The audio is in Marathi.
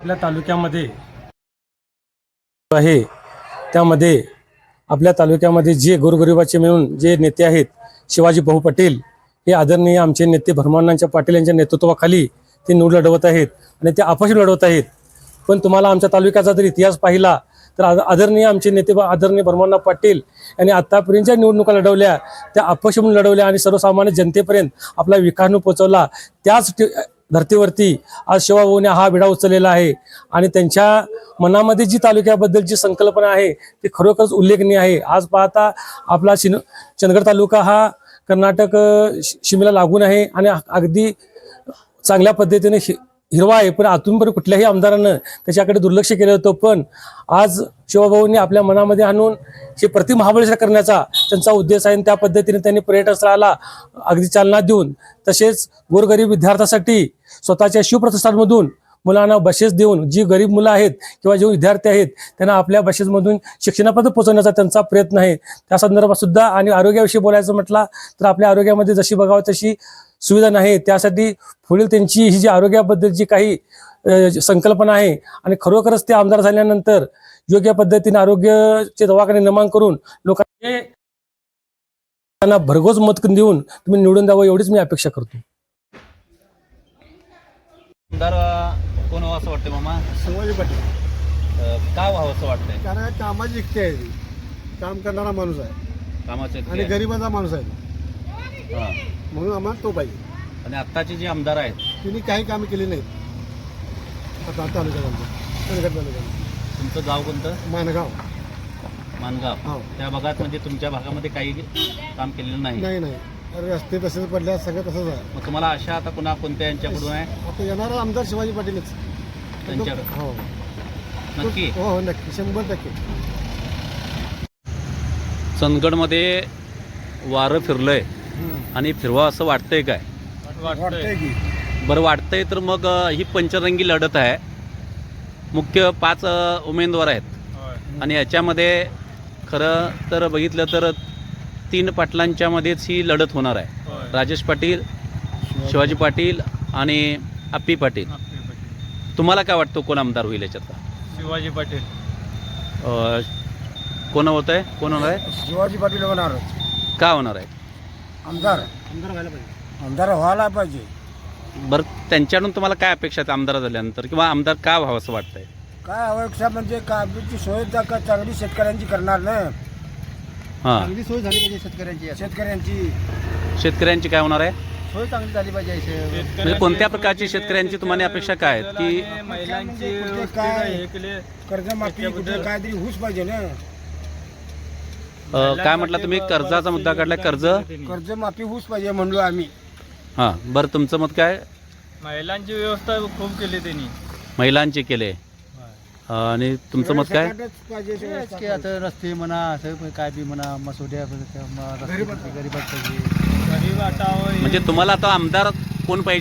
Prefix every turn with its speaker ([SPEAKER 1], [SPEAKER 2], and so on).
[SPEAKER 1] आपल्या तालुक्यामध्ये आहे. त्यामध्ये आपल्या तालुक्यामध्ये जे गोरगरिबाचे मिळून जे नेते आहेत शिवाजी भाऊ पटेल हे आदरणीय आमचे नेते भरमानांच्या पाटील यांच्या नेतृत्वाखाली ते निवड लढवत आहेत आणि ते अपक्ष लढवत आहेत. पण तुम्हाला आमच्या तालुक्याचा जर इतिहास पाहिला तर आद- आदरणीय आमचे नेते आदरणीय भरमाना पाटील यांनी आतापर्यंत ज्या निवडणुका लढवल्या त्या अपक्ष म्हणून लढवल्या आणि सर्वसामान्य जनतेपर्यंत आपला विकास पोहोचवला त्याच धर्तीवरती आज शिवाभाऊने हा विडा उचललेला आहे. आणि त्यांच्या मनामध्ये जी तालुक्याबद्दलची संकल्पना आहे ती खरोखरच उल्लेखनीय आहे. आज पाहता आपला शिन चंदगड तालुका हा कर्नाटक सीमेला शि- लागून आहे आणि अगदी चांगल्या पद्धतीने हि- हिरवा आहे. पण आतूनपर्यंत कुठल्याही आमदारानं त्याच्याकडे दुर्लक्ष केलं होतं. पण आज शिवभाऊंनी आपल्या मनामध्ये आणून हे प्रति महाबळेश्वर करण्याचा त्यांचा उद्देश आहे आणि त्या पद्धतीने त्यांनी पर्यटन स्थळाला अगदी चालना देऊन तसेच गोरगरीब विद्यार्थ्यासाठी स्वतःच्या शिवप्रतिष्ठानमधून मुलांना बसेस देऊन जी गरीब मुलं आहेत किंवा जे विद्यार्थी आहेत त्यांना आपल्या बसेसमधून शिक्षणापर्यंत पोहोचवण्याचा त्यांचा प्रयत्न आहे. त्या संदर्भात सुद्धा आणि आरोग्याविषयी बोलायचं म्हटलं तर आपल्या आरोग्यामध्ये जशी बघावं तशी सुविधा नाही. त्यासाठी पुढील त्यांची ही जी आरोग्याबद्दल जी काही संकल्पना आहे आणि खरोखरच ते आमदार झाल्यानंतर योग्य पद्धतीने आरोग्याचे दवाखाने निर्माण करून लोकांना त्यांना भरघोस मत देऊन तुम्ही निवडून द्यावं एवढीच मी अपेक्षा करतो.
[SPEAKER 2] आमदार कोण व्हावं असं वाटतं मामा?
[SPEAKER 3] शिवाजी पाटील.
[SPEAKER 2] अं, का व्हावं असं वाटतंय?
[SPEAKER 3] कारण कामाची इच्छा आहे ती. काम करणारा माणूस आहे.
[SPEAKER 2] कामाचे
[SPEAKER 3] आणि गरीबाचा माणूस आहे
[SPEAKER 2] हां.
[SPEAKER 3] म्हणून आम्हाला तो पाहिजे.
[SPEAKER 2] आणि आत्ताचे जे आमदार आहेत?
[SPEAKER 3] तिने काही कामे केली नाहीत. आता तालुक्यात आमच्या चंदगड तालुक्यात
[SPEAKER 2] तुमचं गाव कोणतं?
[SPEAKER 3] मानगाव.
[SPEAKER 2] मानगाव.
[SPEAKER 3] हो.
[SPEAKER 2] त्या भागात म्हणजे तुमच्या भागामध्ये काही काम केलेलं नाही?
[SPEAKER 3] नाही नाही. रस्ते तसेच पडल्या सगळं तसंच आहे.
[SPEAKER 2] मग तुम्हाला आशा आता पुन्हा कोणत्या यांच्याकडून आहे?
[SPEAKER 3] आता येणारा आमदार शिवाजी पाटीलच.
[SPEAKER 2] त्यांच्याकडे?
[SPEAKER 3] हो.
[SPEAKER 2] नक्की?
[SPEAKER 3] हो हो नक्की. शंभर टक्के.
[SPEAKER 2] चंदगडमध्ये वारं फिरलंय आणि फिरवा असं वाटतंय काय?
[SPEAKER 3] वाटतंय की.
[SPEAKER 2] बरं वाटतंय तर मग अं, ही पंचरंगी लढत आहे. मुख्य पाच अं, उमेदवार आहेत. आणि याच्यामध्ये खरं तर बघितलं तर तीन पाटलांच्या मध्येच ही लढत होणार आहे. राजेश पाटील शिवाजी पाटील. आणि अप्पी पाटील. तुम्हाला काय वाटतं कोण आमदार होईल याच्यात
[SPEAKER 1] शिवाजी पाटील.
[SPEAKER 2] अं, कोण होत आहे कोण होणार आहे?
[SPEAKER 3] शिवाजी पाटील होणार.
[SPEAKER 2] का होणार आहे?
[SPEAKER 3] आमदार. आमदार व्हायला पाहिजे. आमदार व्हायला पाहिजे.
[SPEAKER 2] बरं त्यांच्याकडून तुम्हाला काय अपेक्षा आहेत आमदार झाल्यानंतर? किंवा आमदार का व्हावं असं वाटतंय?
[SPEAKER 3] काय अपेक्षा म्हणजे कागदीची सोय चांगली शेतकऱ्यांची करणार ना?
[SPEAKER 2] हां.
[SPEAKER 3] चांगली सोय झाली पाहिजे शेतकऱ्यांची शेतकऱ्यांची.
[SPEAKER 2] शेतकऱ्यांची काय होणार आहे?
[SPEAKER 3] सोय चांगली झाली पाहिजे.
[SPEAKER 2] म्हणजे कोणत्या प्रकारची शेतकऱ्यांची तुम्हाला अपेक्षा काय आहेत? की
[SPEAKER 1] महिलांची
[SPEAKER 3] कुठे काय कर्जमाफी कुठे काहीतरी हुस पाहिजे ना.
[SPEAKER 2] अं, काय म्हटलं तुम्ही? कर्जाचा मुद्दा काढलाय कर्ज?
[SPEAKER 3] कर्जमाफी हुस पाहिजे म्हणलो आम्ही.
[SPEAKER 2] हां बरं तुमचं मत काय?
[SPEAKER 1] महिलांची व्यवस्था खूप केली त्यांनी.
[SPEAKER 2] महिलांचे केले. आणि तुमचं मत काय?
[SPEAKER 4] तेच. की आता रस्ते म्हणा असं काय बी म्हणा मसुद्या
[SPEAKER 3] गरीब-
[SPEAKER 2] म्हणजे तुम्हाला आता आमदार कोण पाहिजे?